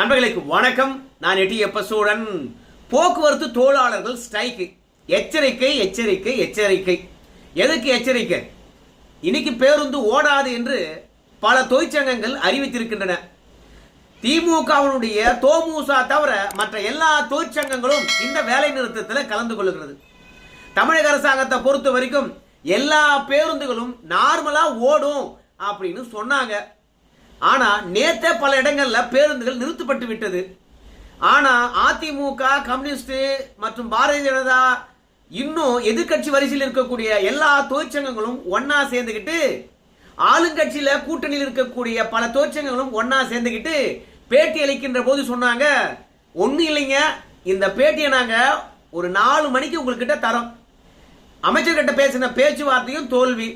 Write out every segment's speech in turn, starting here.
நண்பர்களுக்கு வணக்கம். நான் எட்டி எப்ப சூழன் போக்குவரத்து தொழிலாளர்கள் ஸ்ட்ரைக்கு. எச்சரிக்கை எச்சரிக்கை எச்சரிக்கை. எதுக்கு எச்சரிக்கை? இன்னைக்கு பேருந்து ஓடாது என்று பல தொழிற்சங்கங்கள் அறிவித்திருக்கின்றன. திமுகவினுடைய தோமுசா தவிர மற்ற எல்லா தொழிற்சங்கங்களும் இந்த வேலை நிறுத்தத்தில் கலந்து கொள்ளுகிறது. தமிழக அரசாங்கத்தை பொறுத்த வரைக்கும் எல்லா பேருந்துகளும் நார்மலாக ஓடும் அப்படின்னு சொன்னாங்க. ஆனால் நேற்றே பல இடங்களில் பேருந்துகள் நிறுத்தப்பட்டு விட்டது. ஆனால் அதிமுக கம்யூனிஸ்ட் மற்றும் பாரதிய ஜனதா இன்னும் எதிர்க்கட்சி வரிசையில் இருக்கக்கூடிய எல்லா தொழிற்சங்கங்களும் ஒன்னா சேர்ந்துக்கிட்டு ஆளுங்கட்சியில கூட்டணியில் இருக்கக்கூடிய பல தொழிற்சங்கங்களும் ஒன்னா சேர்ந்துக்கிட்டு பேட்டி அளிக்கின்ற போது சொன்னாங்க ஒன்றும் இல்லைங்க. இந்த பேட்டியை நாங்கள் ஒரு நாலு மணிக்கு உங்கள்கிட்ட தரோம். அமைச்சர்கிட்ட பேசின பேச்சுவார்த்தையும் தோல்வி.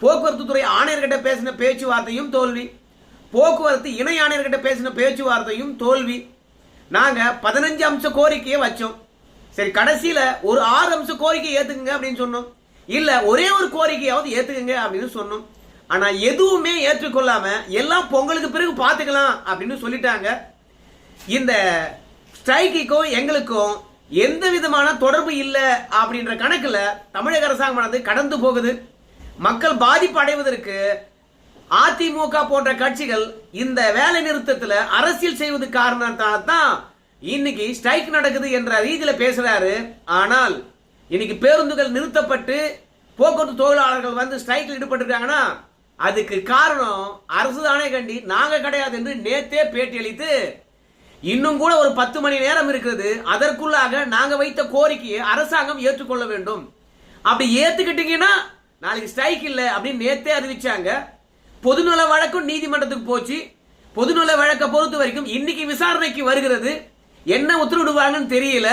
போக்குவரத்து துறை ஆணையர்கிட்ட பேசின பேச்சுவார்த்தையும் தோல்வி. போக்குவரத்து இணை ஆணையர்கிட்ட பேசின பேச்சுவார்த்தையும் தோல்வி. நாங்கள் பதினஞ்சு அம்ச கோரிக்கையை வச்சோம். சரி கடைசியில் ஒரு ஆறு அம்ச கோரிக்கை ஏற்றுக்குங்க அப்படின்னு சொன்னோம். இல்லை ஒரே ஒரு கோரிக்கையாவது ஏற்றுக்குங்க அப்படின்னு சொன்னோம். ஆனால் எதுவுமே ஏற்றுக்கொள்ளாமல் எல்லாம் பொங்கலுக்கு பிறகு பார்த்துக்கலாம் அப்படின்னு சொல்லிட்டாங்க. இந்த ஸ்ட்ரைக்குக்கும் எங்களுக்கும் எந்த விதமான தொடர்பு இல்லை அப்படின்ற கணக்கில் தமிழக அரசாங்கமானது கடந்து போகுது. மக்கள் பாதிப்பு அடைவதற்கு அதிமுக போன்ற கட்சிகள் இந்த வேலை நிறுத்தத்துல அரசியல் செய்வது காரணத்தால் தான் இன்னைக்கு ஸ்ட்ரைக் நடக்குது என்ற ரீதியில பேசுறாரு. ஆனால் இன்னைக்கு பேருந்துகள் நிறுத்தப்பட்டு போக்குவரத்து தொழிலாளர்கள் வந்து ஸ்ட்ரைக்கில் ஈடுபட்டிருக்காங்கன்னா அதுக்கு காரணம் அரசு தானே கண்டி நாங்க கிடையாது என்று நேத்தே பேட்டி அளித்து இன்னும் கூட ஒரு பத்து மணி நேரம் இருக்கிறது அதற்குள்ளாக நாங்க வைத்த கோரிக்கையை அரசாங்கம் ஏற்றுக்கொள்ள வேண்டும். அப்படி ஏத்துக்கிட்டீங்கன்னா நாளைக்கு ஸ்ட்ரைக் இல்லை அப்படின்னு நேத்தே அறிவிச்சாங்க. பொதுநல வழக்கும் நீதிமன்றத்துக்கு போச்சு. பொதுநல வழக்கை பொறுத்த வரைக்கும் இன்னைக்கு விசாரணைக்கு வருகிறது. என்ன உத்தரவிடுவாங்கன்னு தெரியல.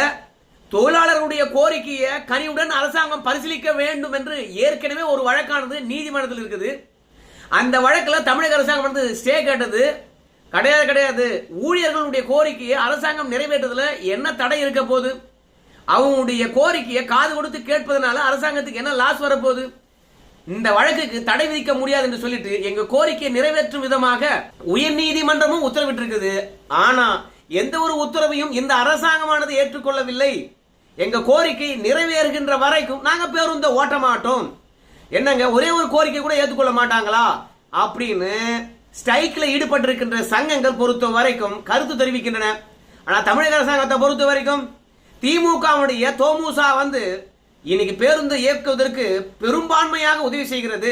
தொழிலாளர்களுடைய கோரிக்கையை கனிவுடன் அரசாங்கம் பரிசீலிக்க வேண்டும் என்று ஏற்கனவே ஒரு வழக்கானது நீதிமன்றத்தில் இருக்குது. அந்த வழக்கில் தமிழக அரசாங்கம் வந்து ஸ்டே கேட்டது. கிடையாது கிடையாது. ஊழியர்களுடைய கோரிக்கையை அரசாங்கம் நிறைவேற்றதுல என்ன தடை இருக்க போகுது? அவங்களுடைய கோரிக்கையை காது கொடுத்து கேட்பதனால அரசாங்கத்துக்கு என்ன லாஸ் வரப்போகுது? இந்த வழக்குக்கு தடை விதிக்க முடியாது என்று சொல்லிட்டு எங்க கோரிக்கையை நிறைவேற்றும் விதமாக உயர்நீதிமன்றமும் உத்தரவிட்டிருக்குது. ஆனா எந்த ஒரு உத்தரவையும் இந்த அரசாங்கமானது ஏற்றுக்கொள்ளவில்லை. எங்க கோரிக்கை நிறைவேறுகின்ற வரைக்கும் நாங்க பேருந்த ஓட்ட மாட்டோம். என்னங்க ஒரே ஒரு கோரிக்கை கூட ஏற்றுக்கொள்ள மாட்டாங்களா? அப்படின்னு ஸ்ட்ரைக்கில் ஈடுபட்டிருக்கின்ற சங்கங்கள் பொறுத்த வரைக்கும் கருத்து தெரிவிக்கின்றன. ஆனால் தமிழக அரசாங்கத்தை பொறுத்த வரைக்கும் திமுகவுடைய தோமுசா வந்து இன்னைக்கு பேருந்து இயக்குவதற்கு பெரும்பான்மையாக உதவி செய்கிறது.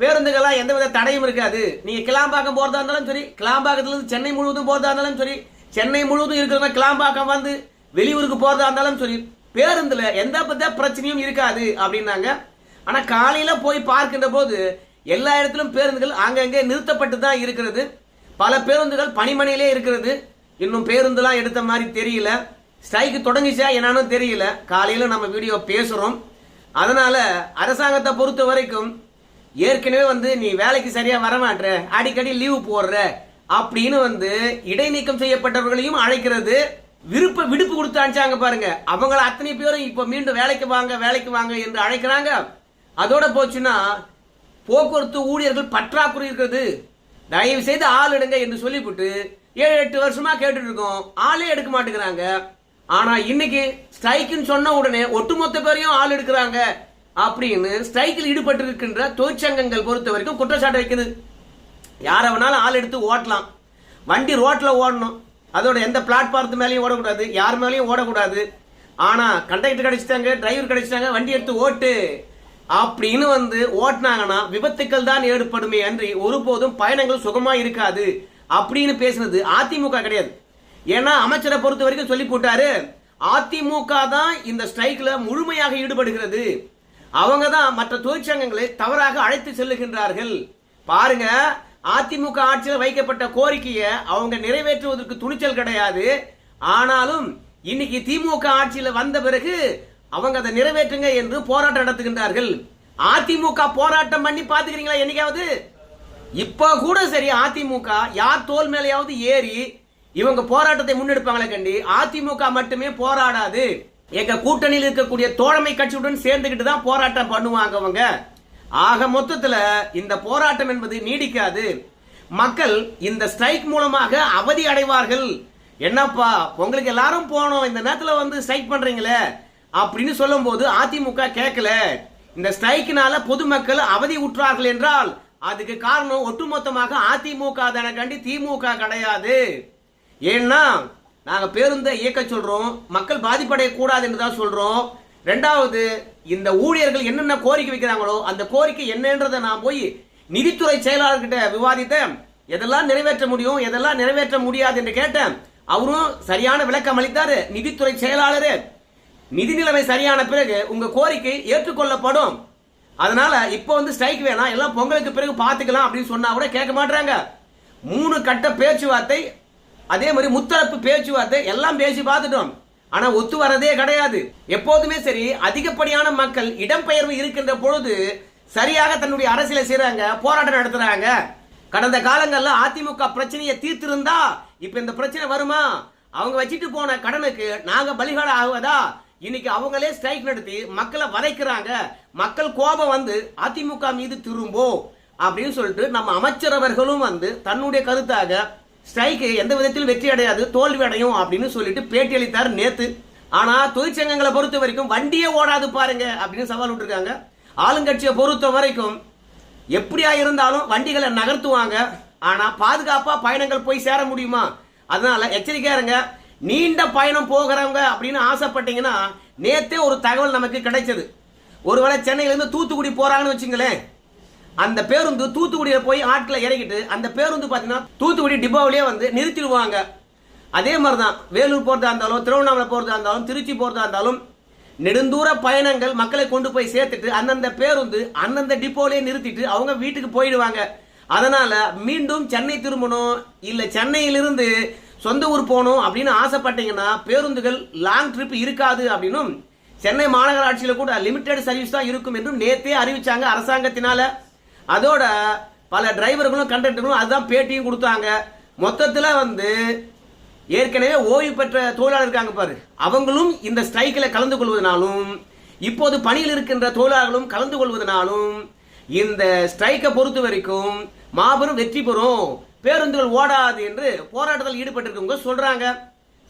பேருந்துகள்லாம் எந்தவித தடையும் இருக்காது. நீங்க கிளாம்பாக்கம் போறதா இருந்தாலும் சரி கிளாம்பாக்கத்துலேருந்து சென்னை முழுவதும் போறதா இருந்தாலும் சரி சென்னை முழுவதும் இருக்கிறவங்க கிளாம்பாக்கம் வந்து வெளியூருக்கு போறதா இருந்தாலும் சரி பேருந்துல எந்த பத்த பிரச்சனையும் இருக்காது அப்படின்னாங்க. ஆனா காலையில போய் பார்க்கின்ற போது எல்லா இடத்திலும் பேருந்துகள் அங்கங்கே நிறுத்தப்பட்டு தான் இருக்கிறது. பல பேருந்துகள் பணிமனையிலே இருக்கிறது. இன்னும் பேருந்துலாம் எடுத்த மாதிரி தெரியல. ஸ்ட்ரைக்கு தொடங்கிச்சா என்னன்னு தெரியல. காலையில் நம்ம வீடியோ பேசுகிறோம் அதனால் அரசாங்கத்தை பொறுத்த வரைக்கும் ஏற்கனவே வந்து நீ வேலைக்கு சரியாக வரமாட்ற அடிக்கடி லீவு போடுற அப்படின்னு வந்து இடைநீக்கம் செய்யப்பட்டவர்களையும் அழைக்கிறது. விருப்ப விடுப்பு கொடுத்து அனுப்பிச்சாங்க பாருங்க. அவங்கள அத்தனை பேரும் இப்போ மீண்டும் வேலைக்கு வாங்க வேலைக்கு வாங்க என்று அழைக்கிறாங்க. அதோட போச்சுன்னா போக்குவரத்து ஊழியர்கள் பற்றாக்குறை இருக்கிறது. தயவு செய்து ஆள் எடுங்க என்று சொல்லிவிட்டு ஏழு எட்டு வருஷமா கேட்டுட்டு இருக்கோம். ஆளே எடுக்க மாட்டேங்கிறாங்க. ஆனா இன்னைக்கு ஸ்ட்ரைக்குன்னு சொன்ன உடனே ஒட்டுமொத்த பேரையும் ஆள் எடுக்கிறாங்க அப்படின்னு ஸ்ட்ரைக்கில் ஈடுபட்டு இருக்கின்ற தொழிற்சங்கங்கள் பொறுத்த வரைக்கும் குற்றச்சாட்டு வைக்குது. யாரை வேணாலும் ஆள் எடுத்து ஓட்டலாம். வண்டி ரோட்டில் ஓடணும். அதோட எந்த பிளாட்ஃபார்த்து மேலேயும் ஓடக்கூடாது. யார் மேலேயும் ஓடக்கூடாது. ஆனால் கண்டக்டர் கிடைச்சிட்டாங்க டிரைவர் கிடைச்சிட்டாங்க வண்டி எடுத்து ஓட்டு அப்படின்னு வந்து ஓட்டினாங்கன்னா விபத்துக்கள் தான் ஏற்படுமே அன்றி ஒருபோதும் பயணங்கள் சுகமாக இருக்காது அப்படின்னு பேசுனது அதிமுக கிடையாது. ஏன்னா அமைச்சரை பொறுத்த வரைக்கும் சொல்லி போட்டாரு அதிமுக தான் இந்த ஸ்ட்ரைக்ல முழுமையாக ஈடுபடுகிறது. அவங்க தான் மற்ற தொழிற்சங்கங்களை தவறாக அழைத்து செல்லுகின்றார்கள். பாருங்க அதிமுக ஆட்சியில் வைக்கப்பட்ட கோரிக்கையை அவங்க நிறைவேற்றுவதற்கு துணிச்சல் கிடையாது. ஆனாலும் இன்னைக்கு திமுக ஆட்சியில் வந்த பிறகு அவங்க அதை நிறைவேற்றுங்க என்று போராட்டம் நடத்துகின்றார்கள். அதிமுக போராட்டம் பண்ணி பாத்துக்கிறீங்களா என்னைக்காவது? இப்ப கூட சரி அதிமுக யார் தோல் மேலேயாவது ஏறி இவங்க போராட்டத்தை முன்னெடுப்பாங்களே கண்டி. அதிமுக மட்டுமே போராடாது. எங்க கூட்டணியில் இருக்கக்கூடிய தோழமை கட்சியுடன் சேர்ந்துகிட்டு தான் போராட்டம் பண்ணுவாங்க அவங்க. ஆக மொத்தத்துல இந்த போராட்டம் என்பது நீடிக்காது. மக்கள் இந்த ஸ்ட்ரைக் மூலமாக அவதி அடைவார்கள். என்னப்பா உங்களுக்கு எல்லாரும் போனோம் இந்த நேரத்துல வந்து ஸ்ட்ரைக் பண்றீங்களே அப்படின்னு சொல்லும்போது அதிமுக கேட்கல. இந்த ஸ்ட்ரைக்கினால பொதுமக்கள் அவதி உற்றார்கள் என்றால் அதுக்கு காரணம் ஒட்டுமொத்தமாக அதிமுக தானே கண்டி திமுக கிடையாது. ஏன்னா நாங்கள் பேருந்தை இயக்க சொல்கிறோம் மக்கள் பாதிப்படையக்கூடாது என்று தான் சொல்கிறோம் ரெண்டாவது இந்த ஊழியர்கள் என்னென்ன கோரிக்கை வைக்கிறாங்களோ அந்த கோரிக்கை என்னன்றதை நான் போய் நிதித்துறை செயலாளர்கிட்ட விவாதித்தேன். எதெல்லாம் நிறைவேற்ற முடியும் எதெல்லாம் நிறைவேற்ற முடியாது என்று கேட்டேன். அவரும் சரியான விளக்கம் அளித்தாரு. நிதித்துறை செயலாளர் நிதி நிலைமை சரியான பிறகு உங்க கோரிக்கை ஏற்றுக்கொள்ளப்படும். அதனால இப்போ வந்து ஸ்ட்ரைக் வேணாம். எல்லாம் பொங்கலுக்கு பிறகு பார்த்துக்கலாம் அப்படின்னு சொன்னா கூட கேட்க மாட்டாங்க மூணு கட்ட பேச்சுவார்த்தை அதே மாதிரி முத்தரப்பு பேச்சுவார்த்தை எல்லாம் பேசி பார்த்துட்டோம். ஆனா ஒத்து வரதே கிடையாது. எப்போதுமே சரி அதிகப்படியான மக்கள் இடம்பெயர்வு இருக்கின்ற பொழுது சரியாக தன்னுடைய அரசியலை செய்யறாங்க போராட்டம் நடத்துறாங்க. கடந்த காலங்கள்ல அதிமுக பிரச்சனையை தீர்த்திருந்தா இப்ப இந்த பிரச்சனை வருமா? அவங்க வச்சுட்டு போன கடனுக்கு நாங்க பலிகாட ஆகுவதா? இன்னைக்கு அவங்களே ஸ்ட்ரைக் நடத்தி மக்களை வதைக்கிறாங்க. மக்கள் கோபம் வந்து அதிமுக மீது திரும்போ அப்படின்னு சொல்லிட்டு நம்ம அமைச்சரவர்களும் வந்து தன்னுடைய கருத்தாக ஸ்ட்ரைக்கு எந்த விதத்தில் வெற்றி அடையாது தோல்வி அடையும் அப்படின்னு சொல்லிட்டு பேட்டி அளித்தார் நேத்து. ஆனா தொழிற்சங்கங்களை பொறுத்த வரைக்கும் வண்டியே ஓடாது பாருங்க அப்படின்னு சவால் விட்டுருக்காங்க. ஆளுங்கட்சியை பொறுத்த வரைக்கும் எப்படியா இருந்தாலும் வண்டிகளை நகர்த்துவாங்க. ஆனா பாதுகாப்பா பயணங்கள் போய் சேர முடியுமா? அதனால எச்சரிக்கையா இருங்க. நீண்ட பயணம் போகிறவங்க அப்படின்னு ஆசைப்பட்டீங்கன்னா நேத்தே ஒரு தகவல் நமக்கு கிடைச்சது. ஒருவேளை சென்னையிலேருந்து தூத்துக்குடி போறாங்கன்னு வச்சுங்களேன். அந்த பேருந்து தூத்துக்குடியில் போய் ஆட்களை இறக்கிட்டு அந்த பேருந்து பார்த்தீங்கன்னா தூத்துக்குடி டிப்பாவிலேயே வந்து நிறுத்திடுவாங்க. அதே மாதிரி தான் வேலூர் போகிறதா இருந்தாலும் திருவண்ணாமலை போகிறதா இருந்தாலும் திருச்சி போகிறதா இருந்தாலும் நெடுந்தூர பயணங்கள் மக்களை கொண்டு போய் சேர்த்துட்டு அந்தந்த பேருந்து அந்தந்த டிப்போலேயே நிறுத்திட்டு அவங்க வீட்டுக்கு போயிடுவாங்க. அதனால் மீண்டும் சென்னை திரும்பணும் இல்லை சென்னையிலிருந்து சொந்த ஊர் போகணும் அப்படின்னு ஆசைப்பட்டீங்கன்னா பேருந்துகள் லாங் ட்ரிப் இருக்காது அப்படின்னும் சென்னை மாநகராட்சியில் கூட லிமிடெட் சர்வீஸ் தான் இருக்கும் என்றும் நேத்தே அறிவிச்சாங்க அரசாங்கத்தினால. அதோட பல டிரைவர்களும் கண்டக்டர்களும் அதுதான் பேட்டியும் கொடுத்தாங்க. மொத்தத்தில் வந்து ஏற்கனவே ஓய்வு பெற்ற தொழிலாளர் இருக்காங்க பாரு. அவங்களும் இந்த ஸ்ட்ரைக்கில் கலந்து கொள்வதனாலும் இப்போது பணியில் இருக்கின்ற தொழிலாளர்களும் கலந்து கொள்வதனாலும் இந்த ஸ்ட்ரைக்கை பொறுத்த வரைக்கும் மாபெரும் வெற்றி பெறும். பேருந்துகள் ஓடாது என்று போராட்டத்தில் ஈடுபட்டிருக்கவங்க சொல்றாங்க.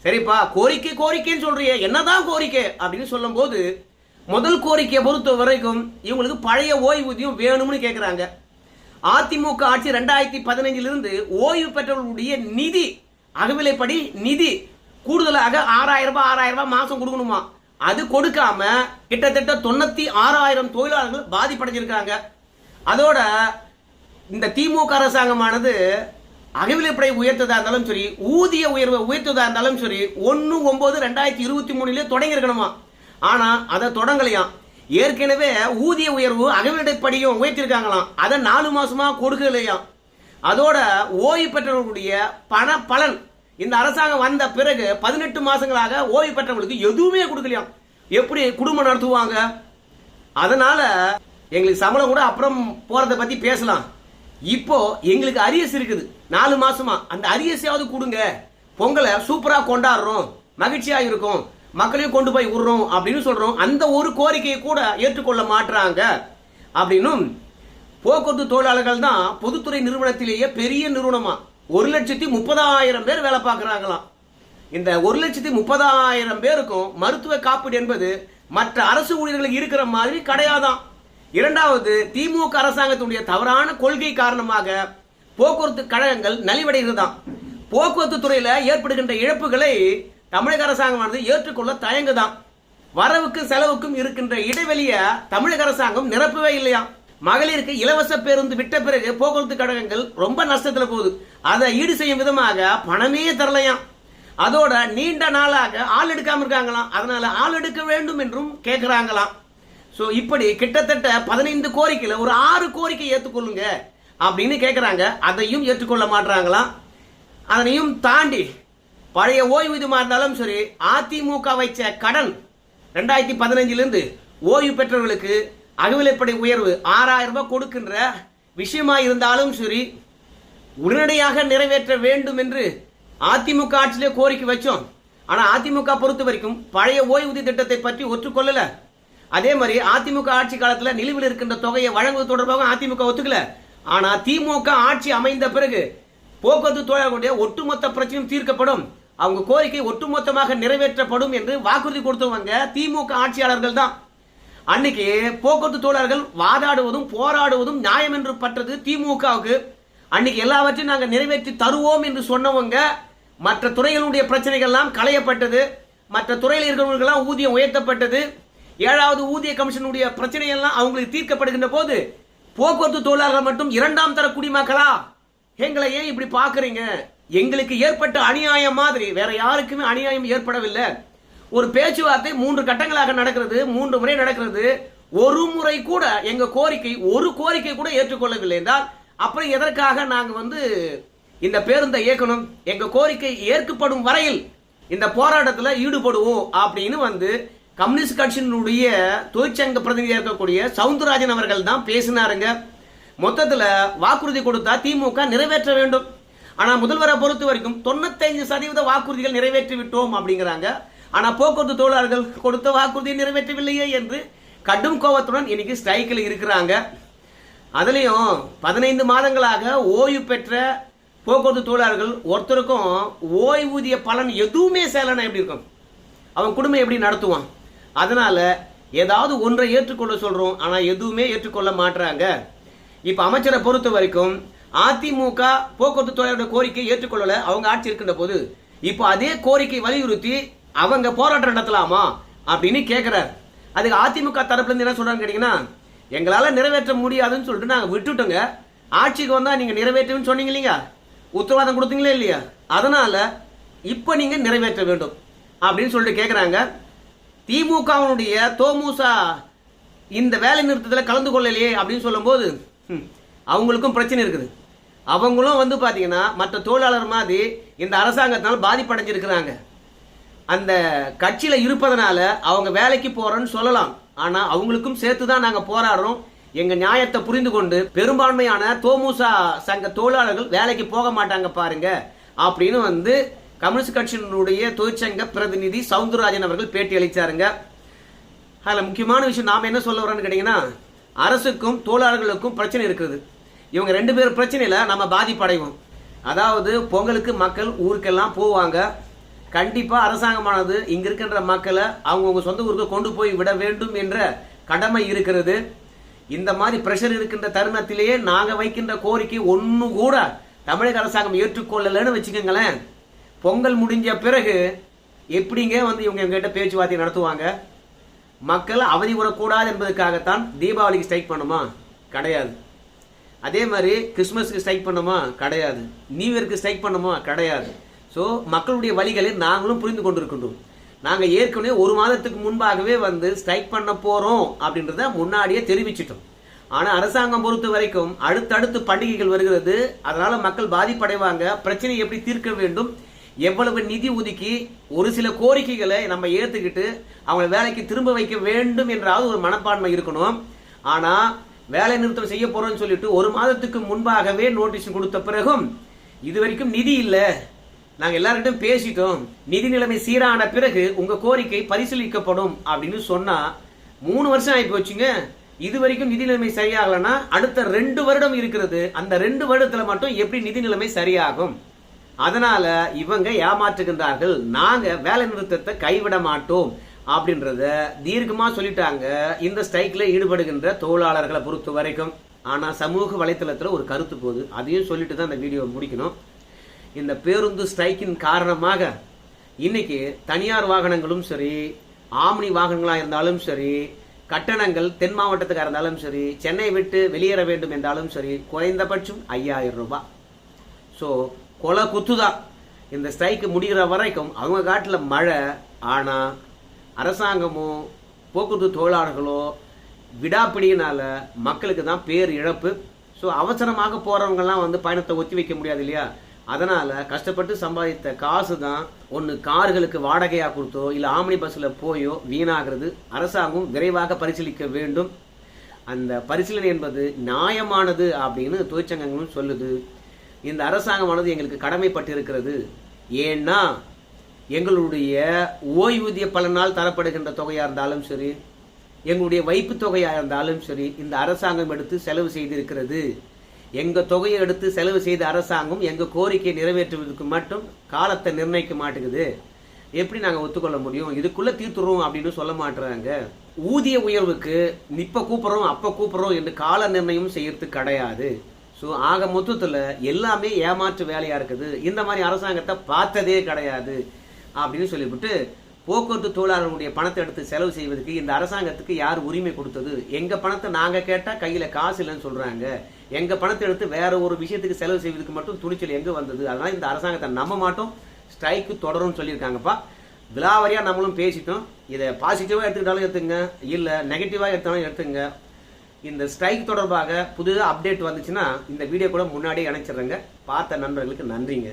சரிப்பா கோரிக்கை கோரிக்கைன்னு சொல்றியே. என்னதான் கோரிக்கை அப்படின்னு சொல்லும்போது முதல் கோரிக்கையை பொறுத்த வரைக்கும் இவங்களுக்கு பழைய ஓய்வூதியம் வேணும்னு கேட்குறாங்க அதிமுக ஆட்சி ரெண்டாயிரத்தி பதினைஞ்சிலிருந்து ஓய்வு பெற்றவர்களுடைய நிதி அகவிலைப்படி நிதி கூடுதலாக ஆறாயிரம் ரூபாய் ஆறாயிரம் ரூபாய் மாசம் கொடுக்கணுமா? அது கொடுக்காம கிட்டத்தட்ட தொண்ணூத்தி ஆறாயிரம் தொழிலாளர்கள் பாதிப்படைஞ்சிருக்காங்க. அதோட இந்த திமுக அரசாங்கமானது அகவிலைப்படை உயர்த்ததா இருந்தாலும் சரி ஊதிய உயர்வை உயர்த்ததா இருந்தாலும் சரி ஒன்று ஒன்பது ரெண்டாயிரத்தி இருபத்தி மூணுலேயே தொடங்கி இருக்கணுமா ஆனால் அதை தொடங்கலையாம். ஏற்கனவே ஊதிய உயர்வு அகவிலைப்படியும் உயர்த்திருக்காங்களாம். அதை நாலு மாசமா கொடுக்கலையாம். அதோட ஓய்வு பெற்றவர்களுடைய பண பலன் இந்த அரசாங்கம் வந்த பிறகு பதினெட்டு மாசங்களாக ஓய்வு பெற்றவங்களுக்கு எதுவுமே கொடுக்கலையாம். எப்படி குடும்பம் நடத்துவாங்க? அதனால எங்களுக்கு சம்பளம் கூட அப்புறம் போறதை பத்தி பேசலாம். இப்போ எங்களுக்கு அரியஸ் இருக்குது. நாலு மாசமா. அந்த அரியஸையாவது கொடுங்க. பொங்கலை சூப்பரா கொண்டாடுறோம். மகிழ்ச்சியா இருக்கும். மக்களையும் கொண்டு போய் விடுறோம் அப்படின்னு சொல்றோம். அந்த ஒரு கோரிக்கையை கூட ஏற்றுக்கொள்ள மாட்டுறாங்க அப்படின்னும் போக்குவரத்து தொழிலாளர்கள் தான் பொதுத்துறை நிறுவனத்திலேயே பெரிய நிறுவனமா. ஒரு லட்சத்தி முப்பதாயிரம் பேர் வேலை பார்க்குறாங்களாம். இந்த ஒரு லட்சத்தி முப்பதாயிரம் பேருக்கும் மருத்துவ காப்பீடு என்பது மற்ற அரசு ஊழியர்களுக்கு இருக்கிற மாதிரி கிடையாதான் இரண்டாவது திமுக அரசாங்கத்துடைய தவறான கொள்கை காரணமாக போக்குவரத்து கழகங்கள் நலிவடைகிறது தான் போக்குவரத்து துறையில் ஏற்படுகின்ற இழப்புகளை தமிழக அரசாங்கமானது ஏற்றுக்கொள்ள தயங்குதான். வரவுக்கும் செலவுக்கும் இருக்கின்ற இடைவெளியை தமிழக அரசாங்கம் நிரப்பவே இல்லையா? மகளிருக்கு இலவச பேருந்து விட்ட பிறகு போக்குவரத்து கழகங்கள் ரொம்ப நஷ்டத்தில் போகுது. அதை ஈடு செய்யும் விதமாக பணமே தரலையாம். அதோட நீண்ட நாளாக ஆள் எடுக்காம இருக்காங்களாம். அதனால ஆள் எடுக்க வேண்டும் என்றும் கேட்கிறாங்களாம் ஸோ இப்படி கிட்டத்தட்ட பதினைந்து கோரிக்கையில் ஒரு ஆறு கோரிக்கை ஏற்றுக்கொள்ளுங்க அப்படின்னு கேட்குறாங்க அதையும் ஏற்றுக்கொள்ள மாட்றாங்களாம். அதனையும் தாண்டி பழைய ஓய்வூதியமா இருந்தாலும் சரி அதிமுக வைச்ச கடன் ரெண்டாயிரத்தி பதினஞ்சிலிருந்து ஓய்வு பெற்றவர்களுக்கு அகவிலைப்படை உயர்வு ஆறாயிரம் ரூபாய் கொடுக்கின்ற விஷயமா இருந்தாலும் சரி உடனடியாக நிறைவேற்ற வேண்டும் என்று அதிமுக ஆட்சியிலே கோரிக்கை வச்சோம். ஆனால் அதிமுக பொறுத்த வரைக்கும் பழைய ஓய்வூதிய திட்டத்தை பற்றி ஒற்றுக்கொள்ளல. அதே மாதிரி அதிமுக ஆட்சி காலத்தில் நிலுவில் இருக்கின்ற தொகையை வழங்குவது தொடர்பாக அதிமுக ஒத்துக்கல. ஆனால் திமுக ஆட்சி அமைந்த பிறகு போக்குவரத்து தொழிலாளர்களுடைய ஒட்டுமொத்த பிரச்சனையும் தீர்க்கப்படும். அவங்க கோரிக்கை ஒட்டுமொத்தமாக நிறைவேற்றப்படும் என்று வாக்குறுதி கொடுத்தவங்க திமுக ஆட்சியாளர்கள் தான். அன்னைக்கு போக்குவரத்து தோழர்கள் வாதாடுவதும் போராடுவதும் நியாயம் என்று பட்டது திமுகவுக்கு. அன்னைக்கு எல்லாவற்றையும் நாங்கள் நிறைவேற்றி தருவோம் என்று சொன்னவங்க மற்ற துறைகளுடைய பிரச்சனைகள் எல்லாம் களையப்பட்டது. மற்ற துறையில் இருக்கிறவர்கள்லாம் ஊதியம் உயர்த்தப்பட்டது. ஏழாவது ஊதிய கமிஷனுடைய பிரச்சனையெல்லாம் அவங்களுக்கு தீர்க்கப்படுகின்ற போது போக்குவரத்து தொழிலாளர்கள் மட்டும் இரண்டாம் தர குடிமக்களா? எங்களை ஏன் இப்படி பாக்குறீங்க எங்களுக்கு ஏற்பட்ட அநியாயம் மாதிரி வேற யாருக்குமே அநியாயம் ஏற்படவில்லை. ஒரு பேச்சுவார்த்தை மூன்று கட்டங்களாக நடக்கிறது மூன்று முறை நடக்கிறது. ஒரு முறை கூட எங்க கோரிக்கை ஒரு கோரிக்கை கூட ஏற்றுக்கொள்ளவில்லை என்றால் அப்புறம் எதற்காக நாங்கள் வந்து இந்த பேருந்தை இயக்கணும்? எங்க கோரிக்கை ஏற்கப்படும் வரையில் இந்த போராட்டத்தில் ஈடுபடுவோம் அப்படின்னு வந்து கம்யூனிஸ்ட் கட்சியினுடைய தொழிற்சங்க பிரதிநிதியாக இருக்கக்கூடிய சவுந்தரராஜன் அவர்கள் தான் பேசினாருங்க. மொத்தத்தில் வாக்குறுதி கொடுத்தா திமுக நிறைவேற்ற வேண்டும். ஆனா முதல்வரை பொறுத்த வரைக்கும் தொண்ணூத்தைந்து சதவீத வாக்குறுதிகள் நிறைவேற்றி விட்டோம் அப்படிங்கிறாங்க. ஆனா போக்குவரத்து தொழிலாளர்கள் கொடுத்த வாக்குறுதியை நிறைவேற்றவில்லையே என்று கடும் கோபத்துடன் இன்னைக்கு ஸ்ட்ரைக்கில் இருக்கிறாங்க. அதுலேயும் பதினைந்து மாதங்களாக ஓய்வு பெற்ற போக்குவரத்து தொழிலாளர்கள் ஒருத்தருக்கும் ஓய்வூதிய பலன் எதுவுமே சேலனா எப்படி இருக்கும்? அவன் குடும்பம் எப்படி நடத்துவான்? அதனால ஏதாவது ஒன்றை ஏற்றுக்கொள்ள சொல்றோம் ஆனால் எதுவுமே ஏற்றுக்கொள்ள மாட்றாங்க. இப்போ அமைச்சரை பொறுத்த வரைக்கும் அதிமுக போக்குவரத்து தொழிலாளருடைய கோரிக்கை ஏற்றுக்கொள்ளல. அவங்க ஆட்சி இருக்கின்ற போது. இப்போ அதே கோரிக்கை வலியுறுத்தி அவங்க போராட்டம் நடத்தலாமா அப்படின்னு கேட்கிறார் அதுக்கு அதிமுக தரப்புல இருந்து என்ன சொல்றாங்க கேட்டீங்கன்னா எங்களால நிறைவேற்ற முடியாதுன்னு சொல்லிட்டு நாங்க விட்டுட்டோங்க. ஆட்சிக்கு வந்தா நீங்க நிறைவேற்றுன்னு சொன்னீங்க இல்லையா? உத்தரவாதம் கொடுத்தீங்களே இல்லையா? அதனால இப்போ நீங்க நிறைவேற்ற வேண்டும் அப்படின்னு சொல்லிட்டு கேட்குறாங்க திமுகவினுடைய தோமுசா இந்த வேலை நிறுத்தத்தில் கலந்து கொள்ளலையே அப்படின்னு சொல்லும்போது ம், அவங்களுக்கும் பிரச்சனை இருக்குது. அவங்களும் வந்து பார்த்தீங்கன்னா மற்ற தொழிலாளர் மாதிரி இந்த அரசாங்கத்தினால் பாதிப்படைஞ்சிருக்கிறாங்க. அந்த கட்சியில் இருப்பதனால அவங்க வேலைக்கு போகிறோன்னு சொல்லலாம். ஆனால் அவங்களுக்கும் சேர்த்து தான் நாங்கள் போராடுறோம். எங்கள் நியாயத்தை புரிந்து கொண்டு பெரும்பான்மையான தோமுசா சங்க தொழிலாளர்கள் வேலைக்கு போக மாட்டாங்க பாருங்க. அப்படின்னு வந்து கம்யூனிஸ்ட் கட்சியினுடைய தொழிற்சங்க பிரதிநிதி சவுந்தரராஜன் அவர்கள் பேட்டி அளிச்சாருங்க. அதில் முக்கியமான விஷயம் நாம் என்ன சொல்ல வரோன்னு கேட்டிங்கன்னா அரசுக்கும் தொழிலாளர்களுக்கும் பிரச்சனை இருக்குது. இவங்க ரெண்டு பேர் பிரச்சனையில் நம்ம பாதிப்படைவோம். அதாவது பொங்கலுக்கு மக்கள் ஊருக்கெல்லாம் போவாங்க. கண்டிப்பாக அரசாங்கமானது இங்கே இருக்கின்ற மக்களை அவங்கவுங்க சொந்த ஊருக்கு கொண்டு போய் விட வேண்டும் என்ற கடமை இருக்கிறது. இந்த மாதிரி பிரஷர் இருக்கின்ற தருணத்திலேயே நாங்கள் வைக்கின்ற கோரிக்கை ஒன்று கூட தமிழக அரசாங்கம் ஏற்றுக்கொள்ளலைன்னு வச்சுக்கோங்களேன். பொங்கல் முடிஞ்ச பிறகு எப்படிங்க வந்து இவங்க எங்ககிட்ட பேச்சுவார்த்தை நடத்துவாங்க? மக்கள் அவதி விடக்கூடாது என்பதற்காகத்தான் தீபாவளிக்கு ஸ்ட்ரைக் பண்ணுமா? கிடையாது. அதே மாதிரி கிறிஸ்மஸ்க்கு ஸ்ட்ரைக் பண்ணுமா? கிடையாது. நியூ இயருக்கு ஸ்ட்ரைக் பண்ணுமா? கிடையாது. ஸோ மக்களுடைய வழிகளை நாங்களும் புரிந்து கொண்டிருக்கின்றோம். நாங்கள் ஏற்கனவே ஒரு மாதத்துக்கு முன்பாகவே வந்து ஸ்ட்ரைக் பண்ண போகிறோம் அப்படின்றத முன்னாடியே தெரிவிச்சிட்டோம். ஆனால் அரசாங்கம் பொறுத்த வரைக்கும் அடுத்தடுத்து பண்டிகைகள் வருகிறது. அதனால் மக்கள் பாதிப்படைவாங்க. பிரச்சனை எப்படி தீர்க்க வேண்டும்? எவ்வளவு நிதி ஒதுக்கி ஒரு சில கோரிக்கைகளை நம்ம ஏற்றுக்கிட்டு அவங்கள வேலைக்கு திரும்ப வைக்க வேண்டும் என்றாவது ஒரு மனப்பான்மை இருக்கணும். ஆனால் வேலை நிறுத்தம் செய்ய போறோம்னு சொல்லிட்டு ஒரு மாதத்துக்கு முன்பாகவே நோட்டீஸ் கொடுத்த பிறகும் இது வரைக்கும் நிதி இல்லை. நாங்க எல்லார்கிட்டும் பேசிட்டோம். நிதி நிலைமை சீரான பிறகு உங்க கோரிக்கை பரிசீலிக்கப்படும் அப்படின்னு சொன்னா மூணு வருஷம் ஆகி போச்சுங்க. இது வரைக்கும் நிதி நிலைமை சரியாகலன்னா அடுத்த ரெண்டு வருடம் இருக்கிறது. அந்த ரெண்டு வருடத்துல மட்டும் எப்படி நிதி நிலைமை சரியாகும்? அதனால இவங்க ஏமாற்றுகின்றார்கள். நாங்க வேலை நிறுத்தத்தை கைவிட மாட்டோம். அப்படின்றத தீர்க்கமா சொல்லிட்டாங்க. இந்த ஸ்ட்ரைக்ல ஈடுபடுகின்ற தொழிலாளர்களை பொறுத்த வரைக்கும். ஆனா சமூக வலைத்தளத்துல ஒரு கருத்து போகுது. அதையும் சொல்லிட்டு தான் இந்த வீடியோ முடிக்கணும். இந்த பேருந்து ஸ்ட்ரைக்கின் காரணமாக இன்னைக்கு தனியார் வாகனங்களும் சரி ஆம்னி வாகனங்களா இருந்தாலும் சரி கட்டணங்கள் தென் மாவட்டத்துக்காக இருந்தாலும் சரி சென்னை விட்டு வெளியேற வேண்டும் என்றாலும் சரி குறைந்தபட்சம் ஐயாயிரம் ரூபாய். ஸோ கொலை குத்துதான். இந்த ஸ்ட்ரைக்கு முடிகிற வரைக்கும் அவங்க காட்டில் மழை ஆனால் அரசாங்கமோ போக்குவரத்து தொழிலாளர்களோ விடாப்பிடியினால் மக்களுக்கு தான் பேர் இழப்பு. ஸோ அவசரமாக போகிறவங்கலாம் வந்து பயணத்தை ஒத்தி வைக்க முடியாது இல்லையா? அதனால் கஷ்டப்பட்டு சம்பாதித்த காசு தான் ஒன்று கார்களுக்கு வாடகையாக கொடுத்தோ இல்லை ஆம்னி பஸ்ஸில் போயோ வீணாகிறது. அரசாங்கம் விரைவாக பரிசீலிக்க வேண்டும். அந்த பரிசீலனை என்பது நியாயமானது அப்படின்னு தொழிற்சங்கங்களும் சொல்லுது. இந்த அரசாங்கமானது எங்களுக்கு கடமைப்பட்டிருக்கிறது. ஏன்னா எங்களுடைய ஓய்வூதிய பலனால் தரப்படுகின்ற தொகையாக இருந்தாலும் சரி எங்களுடைய வைப்பு தொகையாக இருந்தாலும் சரி இந்த அரசாங்கம் எடுத்து செலவு செய்திருக்கிறது. எங்கள் தொகையை எடுத்து செலவு செய்த அரசாங்கம் எங்கள் கோரிக்கையை நிறைவேற்றுவதற்கு மட்டும் காலத்தை நிர்ணயிக்க மாட்டேங்குது. எப்படி நாங்கள் ஒத்துக்கொள்ள முடியும்? இதுக்குள்ளே தீர்த்துறோம் அப்படின்னு சொல்ல மாட்டுறாங்க. ஊதிய உயர்வுக்கு இப்போ கூப்பிட்றோம் அப்போ கூப்பிட்றோம் என்று கால நிர்ணயம் செய்யறது கிடையாது. ஸோ ஆக மொத்தத்தில் எல்லாமே ஏமாற்று வேலையாக இருக்குது. இந்த மாதிரி அரசாங்கத்தை பார்த்ததே கிடையாது. அப்படின்னு சொல்லிவிட்டு போக்குவரத்து தொழிலாளர்களுடைய பணத்தை எடுத்து செலவு செய்வதற்கு இந்த அரசாங்கத்துக்கு யார் உரிமை கொடுத்தது? எங்கள் பணத்தை நாங்கள் கேட்டால் கையில் காசு இல்லைன்னு சொல்கிறாங்க எங்கள் பணத்தை எடுத்து வேற ஒரு விஷயத்துக்கு செலவு செய்வதற்கு மட்டும் துணிச்சல் எங்கே வந்தது? அதனால் இந்த அரசாங்கத்தை நம்ப மாட்டோம். ஸ்ட்ரைக்கு தொடரும்னு சொல்லியிருக்காங்கப்பா. விலாவரியாக நம்மளும் பேசிட்டோம். இதை பாசிட்டிவாக எடுத்துக்கிட்டாலும் எடுத்துங்க. இல்லை நெகட்டிவாக எடுத்தாலும் எடுத்துங்க. இந்த ஸ்ட்ரைக் தொடர்பாக புதுதாக அப்டேட் வந்துச்சுன்னா இந்த வீடியோ கூட முன்னாடியே இணைச்சிடுறேங்க பார்த்த நண்பர்களுக்கு நன்றிங்க.